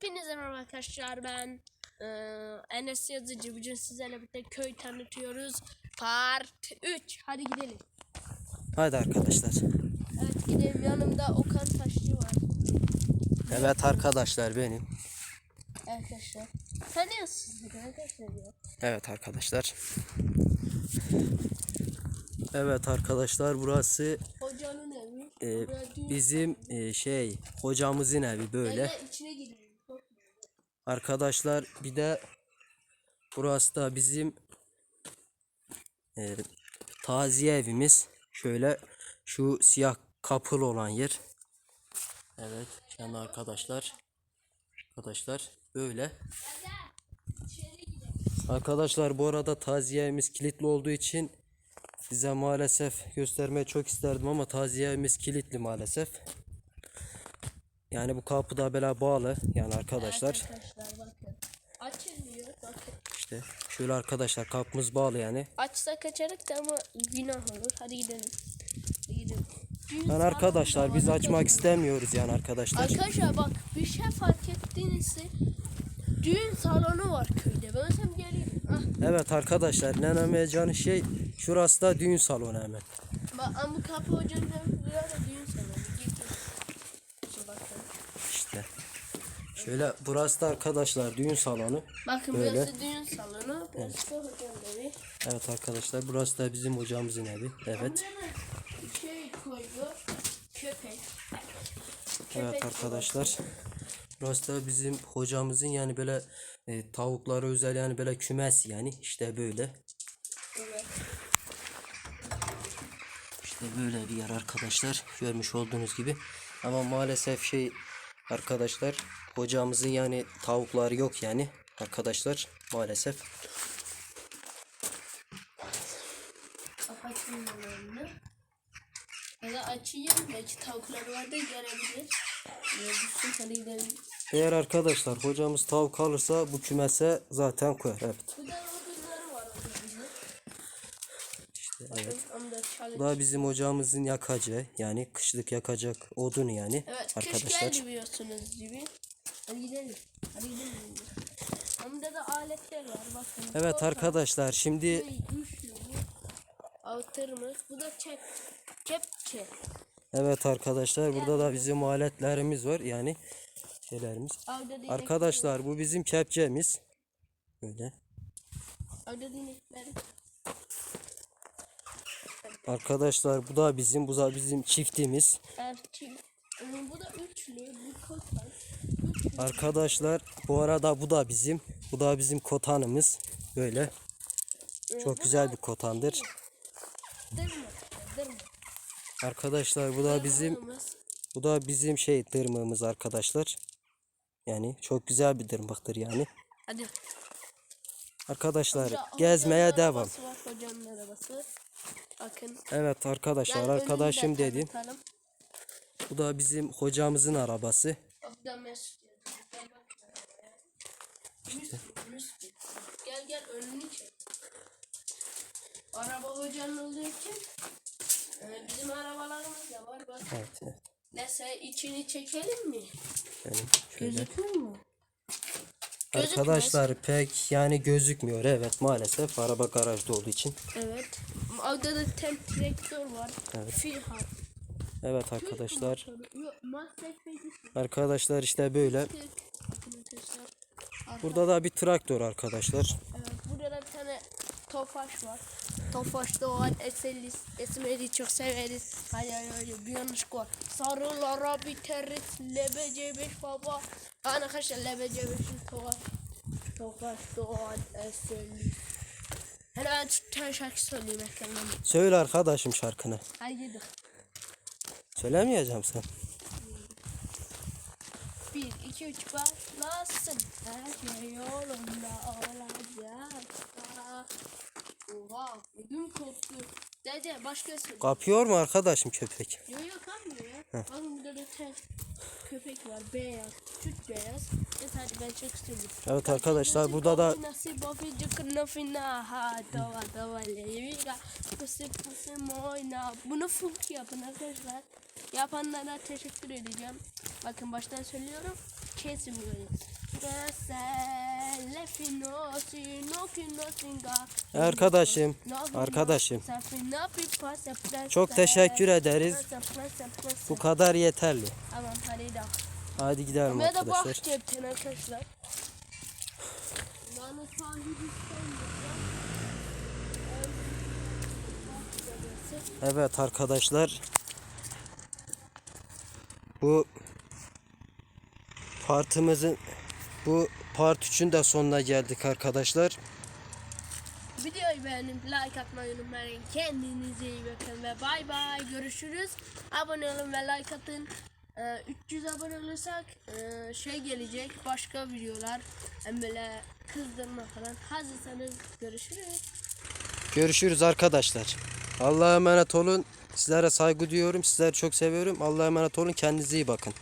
Hepinize merhaba arkadaşlar ben eee Enes Yazıcı. Bugün sizlerle birlikte köy tanıtıyoruz. Part 3 hadi gidelim. Hadi arkadaşlar. Evet gidelim. Yanımda Okan Taşçı var. Evet arkadaşlar benim. arkadaşlar Tanıyorsunuz arkadaşlar ya. Evet arkadaşlar. Evet arkadaşlar burası Hocanın evi. e, bizim e, şey hocamızın evi böyle. Gel de içine girelim Arkadaşlar bir de burası da bizim e, taziye evimiz. Şöyle şu siyah kapılı olan yer. Evet yani arkadaşlar. Arkadaşlar böyle. Arkadaşlar bu arada taziye evimiz kilitli olduğu için size maalesef göstermeyi çok isterdim ama taziye evimiz kilitli maalesef. Yani bu kapı da böyle bağlı yani arkadaşlar. Arkadaşlar bakın Açılmıyor bakın İşte şöyle arkadaşlar kapımız bağlı yani. Açsa kaçarık da ama günah olur hadi gidelim Hadi gidelim Yani arkadaşlar da biz açmak istemiyoruz yani arkadaşlar. Arkadaşlar bak bir şey fark ettiğinizde düğün salonu var köyde. Ben sen geleyim. Ah, Evet arkadaşlar nenemeyeceğin şey şurası da düğün salonu hemen. bak ama kapı hocanın evi buraya da düğün salonu. Git git. İşte bakın. İşte. Şöyle burası da arkadaşlar düğün salonu. Bakın Böyle. burası düğün salonu. Burası da hocanın evi. Evet arkadaşlar burası da bizim hocamızın evi. Evet. Da şey koyuyor. Köpek. Evet arkadaşlar. Burası da bizim hocamızın yani böyle e, tavuklara özel yani böyle kümes yani işte böyle. Evet. İşte böyle bir yer arkadaşlar. Görmüş olduğunuz gibi. Ama maalesef şey arkadaşlar hocamızın yani tavukları yok yani arkadaşlar maalesef. Kapatayım. Ya da açayım. Belki var da. Eğer arkadaşlar hocamız tavuk alırsa bu kümese zaten koyar. Evet. Burada odunları var. İşte evet. Bu da bizim hocamızın yakacağı yani kışlık yakacak odun yani Evet, arkadaşlar. geldi biliyorsunuz gibi. Hadi gidelim. Hadi gidelim. Onda da aletler var bakın. Evet Orta, arkadaşlar şimdi şey, Güçlü bu. Da çek. Kepçe. evet arkadaşlar burada da bizim aletlerimiz var yani şeylerimiz. Arkadaşlar bu bizim kepçemiz. Böyle. Avda dinekler. Arkadaşlar bu da bizim bu da bizim çiftimiz. Erçil. Ee, Bu da üçlü. Bu kotan. Üçlü. Arkadaşlar bu arada bu da bizim. Bu da bizim kotanımız. Böyle. Ee, Çok güzel bir kotandır. Arkadaşlar bu da bizim bu da bizim şey dırmığımız arkadaşlar. Yani çok güzel bir dırmıktır yani. Hadi. Arkadaşlar gezmeye devam. arabası. Bakın. Evet arkadaşlar Gel arkadaşım önünü de dedim. tanıtalım. Bu da bizim hocamızın arabası. Yazıyor. Gel. Gel önünü çek. Araba hocanın olduğu için e, bizim arabalarımız da var. Bak. Evet, evet. Neyse içini çekelim mi? Yani şöyle. Gözüküyor mu? Arkadaşlar pek yani gözükmüyor evet maalesef araba garajda olduğu için. Evet. Orada da tem traktör var. Evet. Filhar. Evet arkadaşlar. Arkadaşlar işte böyle. Arka- Burada da bir traktör arkadaşlar. Evet, burada da bir tane Tofaş var. Tofaş da var. Eselis, Esmer'i çok severiz. Hayır hayır bir yanlış var. Sarılara biteriz. Lebece 5 baba. Ana arkadaşlar Lebece 5'in Tofaş. Tofaş Doğan Eselis. Hele ben bir tane şarkı söyleyeyim ekrandan. Söyle arkadaşım şarkını. Hadi gidelim. Söylemeyeceğim sen. 1, 2, 3 başlasın. Her şey yolunda olacak. Oha, ödüm koptu. Dede başka söyle. Kapıyor mu arkadaşım köpek? Yok yok kalmıyor ya. Bakın burada da köpek var. Beyaz. Süt beyaz. Evet hadi ben çok istiyorum. Evet arkadaşlar burada da. Bunu funk yapın arkadaşlar. Yapanlara teşekkür edeceğim. Bakın baştan söylüyorum. no kinosinga. Arkadaşım, arkadaşım. Çok teşekkür ederiz. Bu kadar yeterli. Hadi gidelim arkadaşlar. Evet arkadaşlar. Bu partımızın bu part 3'ün de sonuna geldik arkadaşlar. Videoyu beğenip like atmayı unutmayın. Kendinize iyi bakın ve bay bay. Görüşürüz. Abone olun ve like atın. Ee, 300 abone olursak e, şey gelecek başka videolar. Hem böyle kızdırma falan. Hazırsanız görüşürüz. Görüşürüz arkadaşlar. Allah'a emanet olun. Sizlere saygı duyuyorum. Sizleri çok seviyorum. Allah'a emanet olun. Kendinize iyi bakın.